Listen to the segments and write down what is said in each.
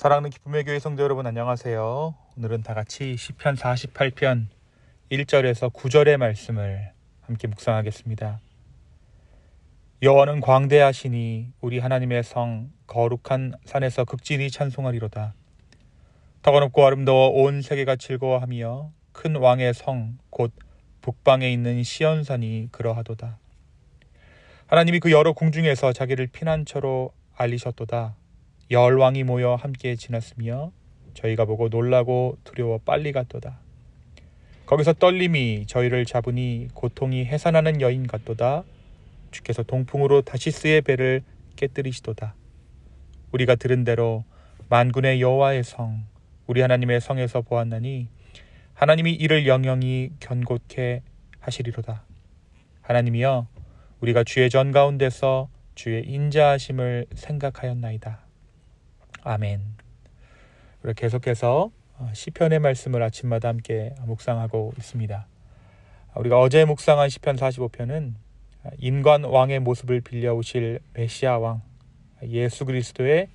사랑하는 기쁨의 교회 성도 여러분 안녕하세요. 오늘은 다 같이 시편 48편 1절에서 9절의 말씀을 함께 묵상하겠습니다. 여호와는 광대하시니 우리 하나님의 성 거룩한 산에서 극진히 찬송하리로다. 덕원없고 아름다워 온 세계가 즐거워하며 큰 왕의 성 곧 북방에 있는 시온산이 그러하도다. 하나님이 그 여러 궁중에서 자기를 피난처로 알리셨도다. 열 왕이 모여 함께 지났으며 저희가 보고 놀라고 두려워 빨리 갔도다. 거기서 떨림이 저희를 잡으니 고통이 해산하는 여인 같도다. 주께서 동풍으로 다시스의 배를 깨뜨리시도다. 우리가 들은 대로 만군의 여호와의 성 우리 하나님의 성에서 보았나니 하나님이 이를 영영히 견고케 하시리로다. 하나님이여 우리가 주의 전 가운데서 주의 인자하심을 생각하였나이다. 아멘. 우리 계속해서 어, 시편의 말씀을 아침마다 함께 묵상하고 있습니다. 우리가 어제 묵상한 시편 45편은 인간 왕의 모습을 빌려 오실 메시아 왕 예수 그리스도의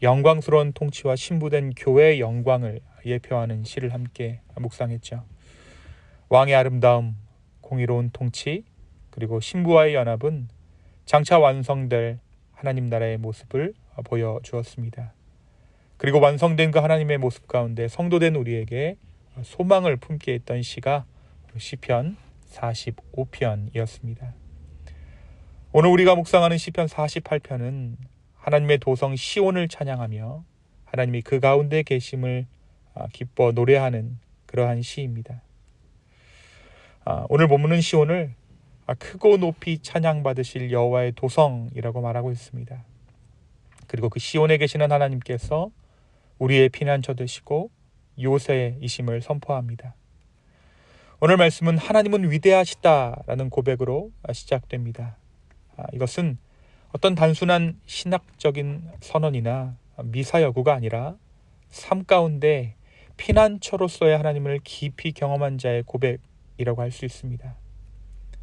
영광스러운 통치와 신부된 교회의 영광을 예표하는 시를 함께 묵상했죠. 왕의 아름다움, 공의로운 통치, 그리고 신부와의 연합은 장차 완성될 하나님 나라의 모습을 보여주었습니다. 그리고 완성된 그 하나님의 모습 가운데 성도된 우리에게 소망을 품게 했던 시가 시편 45편이었습니다. 오늘 우리가 묵상하는 시편 48편은 하나님의 도성 시온을 찬양하며 하나님이 그 가운데 계심을 기뻐 노래하는 그러한 시입니다. 오늘 본문은 시온을 크고 높이 찬양받으실 여호와의 도성이라고 말하고 있습니다. 그리고 그 시온에 계시는 하나님께서 우리의 피난처 되시고 요새이심을 선포합니다. 오늘 말씀은 하나님은 위대하시다라는 고백으로 시작됩니다. 이것은 어떤 단순한 신학적인 선언이나 미사 여구가 아니라 삶 가운데 피난처로서의 하나님을 깊이 경험한 자의 고백이라고 할 수 있습니다.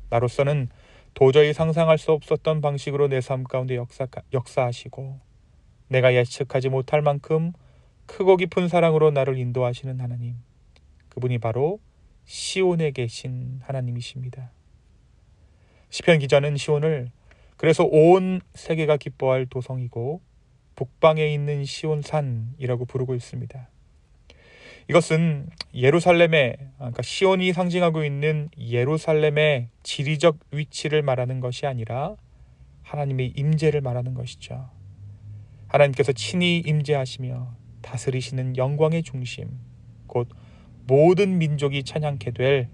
나로서는 도저히 상상할 수 없었던 방식으로 내 삶 가운데 역사, 역사하시고 내가 예측하지 못할 만큼 크고 깊은 사랑으로 나를 인도하시는 하나님. 그분이 바로 시온에 계신 하나님이십니다. 시편 기자는 시온을 그래서 온 세계가 기뻐할 도성이고 북방에 있는 시온산이라고 부르고 있습니다. 이것은 예루살렘의 그러니까 시온이 상징하고 있는 예루살렘의 지리적 위치를 말하는 것이 아니라 하나님의 임재를 말하는 것이죠. 하나님께서 친히 임재하시며 다스리시는 영광의 중심, 곧 모든 민족이 찬양케 될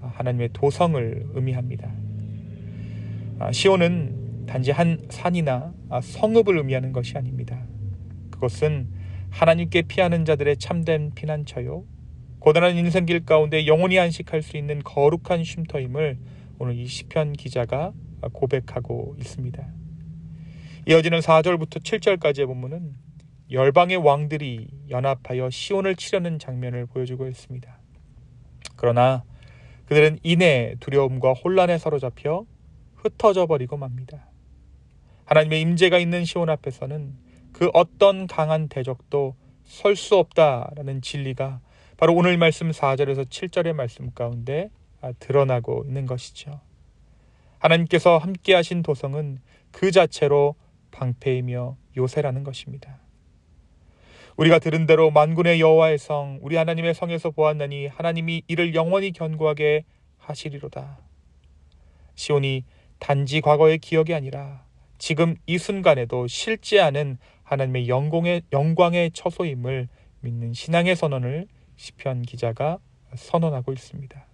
하나님의 도성을 의미합니다. 아, 시온은 단지 한 산이나 성읍을 의미하는 것이 아닙니다. 그것은 하나님께 피하는 자들의 참된 피난처요. 고단한 인생길 가운데 영원히 안식할 수 있는 거룩한 쉼터임을 오늘 이 시편 기자가 고백하고 있습니다. 이어지는 4절부터 7절까지의 본문은 열방의 왕들이 연합하여 시온을 치려는 장면을 보여주고 있습니다. 그러나 그들은 인해 두려움과 혼란에 사로잡혀 흩어져 버리고 맙니다. 하나님의 임재가 있는 시온 앞에서는 그 어떤 강한 대적도 설 수 없다라는 진리가 바로 오늘 말씀 4절에서 7절의 말씀 가운데 드러나고 있는 것이죠. 하나님께서 함께 하신 도성은 그 자체로 방패이며 요새라는 것입니다. 우리가 들은 대로 만군의 여호와의 성 우리 하나님의 성에서 보았나니 하나님이 이를 영원히 견고하게 하시리로다. 시온이 단지 과거의 기억이 아니라 지금 이 순간에도 실제하는 하나님의 영광의 영광의 처소임을 믿는 신앙의 선언을 시편 기자가 선언하고 있습니다.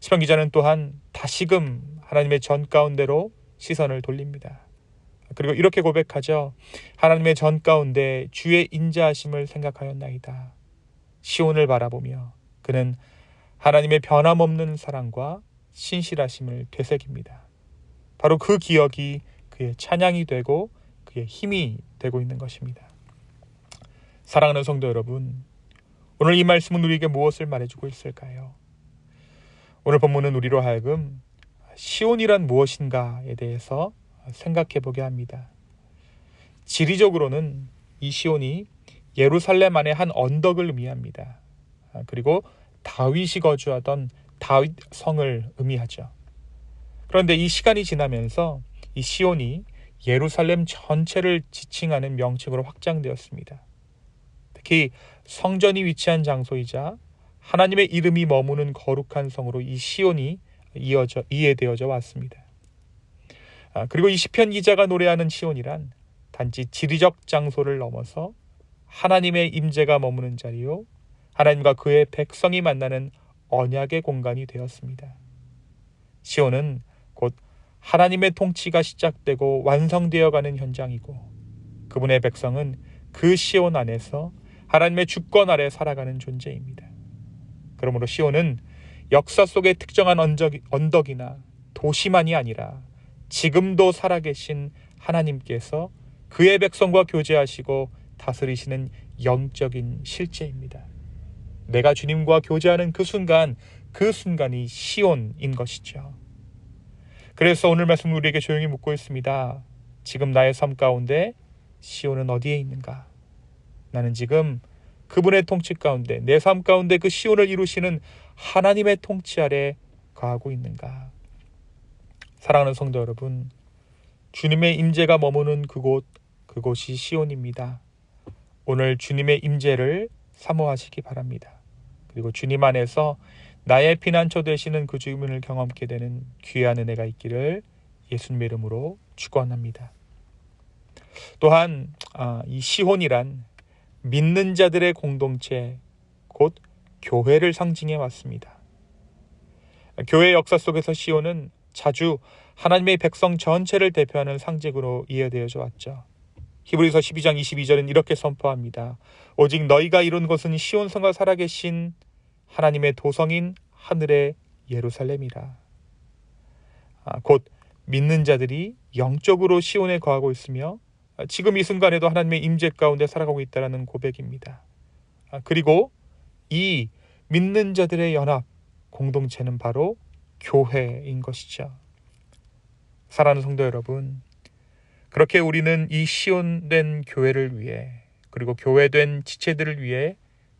시편 기자는 또한 다시금 하나님의 전 가운데로 시선을 돌립니다. 그리고 이렇게 고백하죠. 하나님의 전 가운데 주의 인자하심을 생각하였나이다. 시온을 바라보며 그는 하나님의 변함없는 사랑과 신실하심을 되새깁니다. 바로 그 기억이 그의 찬양이 되고 그의 힘이 되고 있는 것입니다. 사랑하는 성도 여러분, 오늘 이 말씀은 우리에게 무엇을 말해주고 있을까요? 오늘 본문은 우리로 하여금 시온이란 무엇인가에 대해서 생각해 보게 합니다. 지리적으로는 이 시온이 예루살렘 안의 한 언덕을 의미합니다. 아, 그리고 다윗이 거주하던 다윗 성을 의미하죠. 그런데 이 시간이 지나면서 이 시온이 예루살렘 전체를 지칭하는 명칭으로 확장되었습니다. 특히 성전이 위치한 장소이자 하나님의 이름이 머무는 거룩한 성으로 이 시온이 이어져 이해되어져 왔습니다. 아, 그리고 이 시편 기자가 노래하는 시온이란 단지 지리적 장소를 넘어서 하나님의 임재가 머무는 자리요 하나님과 그의 백성이 만나는 언약의 공간이 되었습니다. 시온은 곧 하나님의 통치가 시작되고 완성되어 가는 현장이고 그분의 백성은 그 시온 안에서 하나님의 주권 아래 살아가는 존재입니다. 그러므로 시온은 역사 속의 특정한 언덕, 언덕이나 도시만이 아니라 지금도 살아계신 하나님께서 그의 백성과 교제하시고 다스리시는 영적인 실제입니다. 내가 주님과 교제하는 그 순간, 그 순간이 시온인 것이죠. 그래서 오늘 말씀 우리에게 조용히 묻고 있습니다. 지금 나의 삶 가운데 시온은 어디에 있는가? 나는 지금 그분의 통치 가운데 내 삶 가운데 그 시온을 이루시는 하나님의 통치 아래 거하고 있는가? 사랑하는 성도 여러분, 주님의 임재가 머무는 그곳 그곳이 시온입니다. 오늘 주님의 임재를 사모하시기 바랍니다. 그리고 주님 안에서 나의 피난처 되시는 그 주민을 경험케 되는 귀한 은혜가 있기를 예수님의 이름으로 축원합니다. 또한 아, 이 시혼이란 믿는 자들의 공동체 곧 교회를 상징해 왔습니다. 교회 역사 속에서 시온은 자주 하나님의 백성 전체를 대표하는 상징으로 이해되어져 왔죠. 히브리서 12장 22절은 이렇게 선포합니다. 오직 너희가 이룬 것은 시온성과 살아계신 하나님의 도성인 하늘의 예루살렘이라. 아, 곧 믿는 자들이 영적으로 시온에 거하고 있으며 지금 이 순간에도 하나님의 임재 가운데 살아가고 있다는 고백입니다. 아, 그리고 이 믿는 자들의 연합 공동체는 바로 교회인 것이죠. 사랑하는 성도 여러분, 그렇게 우리는 이 시온된 교회를 위해 그리고 교회된 지체들을 위해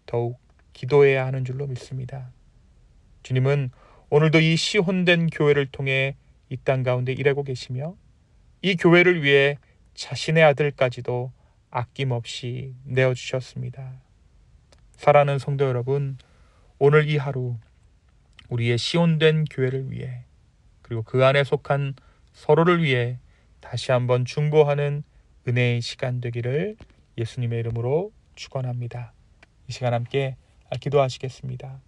더욱 기도해야 하는 줄로 믿습니다. 주님은 오늘도 이 시혼된 교회를 통해 이 땅 가운데 일하고 계시며 이 교회를 위해 자신의 아들까지도 아낌없이 내어주셨습니다. 사랑하는 성도 여러분, 오늘 이 하루 우리의 시온된 교회를 위해 그리고 그 안에 속한 서로를 위해 다시 한번 중보하는 은혜의 시간 되기를 예수님의 이름으로 축원합니다. 이 시간 함께 기도하시겠습니다.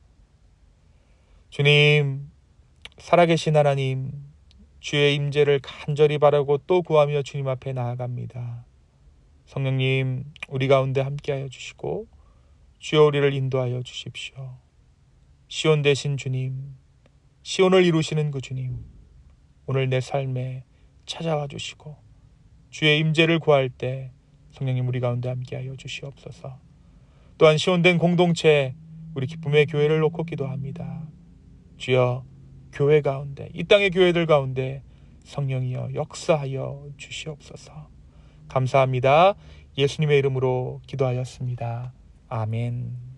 주님, 살아계신 하나님, 주의 임재를 간절히 바라고 또 구하며 주님 앞에 나아갑니다. 성령님, 우리 가운데 함께하여 주시고 주여 우리를 인도하여 주십시오. 시온 대신 주님, 시온을 이루시는 그 주님, 오늘 내 삶에 찾아와 주시고 주의 임재를 구할 때 성령님 우리 가운데 함께하여 주시옵소서. 또한 시온된 공동체 우리 기쁨의 교회를 놓고 기도합니다. 주여 교회 가운데 이 땅의 교회들 가운데 성령이여 역사하여 주시옵소서. 감사합니다. 예수님의 이름으로 기도하였습니다. 아멘.